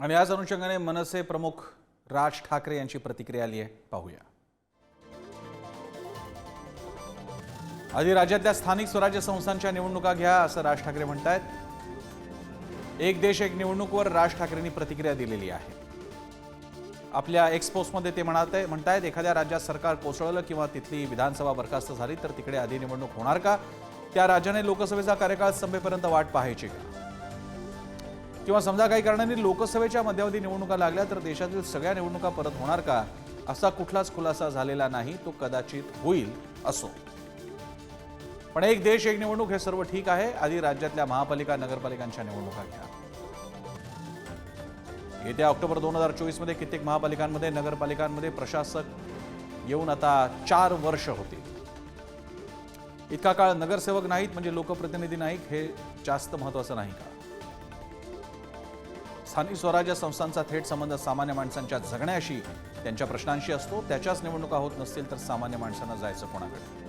आणि याच अनुषंगाने मनसे प्रमुख राज ठाकरे यांची प्रतिक्रिया आली आहे पाहूया. आधी राज्यातल्या स्थानिक स्वराज्य संस्थांच्या निवडणुका घ्या असं राज ठाकरे म्हणतायत. एक देश एक निवडणूकवर राज ठाकरेंनी प्रतिक्रिया दिलेली आहे. आपल्या एक्सपोसमध्ये ते म्हणत आहे म्हणतायत एखाद्या राज्यात सरकार कोसळलं किंवा तिथली विधानसभा बरखास्त झाली तर तिकडे आधी निवडणूक होणार का? त्या राज्याने लोकसभेचा कार्यकाळ संपेपर्यंत वाट पाहायची का? किंवा समजा काही कारणांनी लोकसभेच्या मध्यावधी निवडणुका लागल्या तर देशातील सगळ्या निवडणुका परत होणार का? असा कुठलाच खुलासा झालेला नाही तो कदाचित होईल असो. पण एक देश एक निवडणूक हे सर्व ठीक आहे. आधी राज्यातल्या महापालिका नगरपालिकांच्या निवडणुका घ्या. येत्या ऑक्टोबर दोन हजार चोवीसमध्ये कित्येक महापालिकांमध्ये नगरपालिकांमध्ये प्रशासक येऊन आता चार वर्ष होतील इतका काळ नगरसेवक नाहीत म्हणजे लोकप्रतिनिधी नाहीत हे जास्त महत्वाचं नाही का? स्थानिक स्वराज्य संस्थांचा थेट संबंध सामान्य माणसांच्या जगण्याशी त्यांच्या प्रश्नांशी असतो त्याच्याच निवडणुका होत नसतील तर सामान्य माणसांना जायचं कोणाकडे?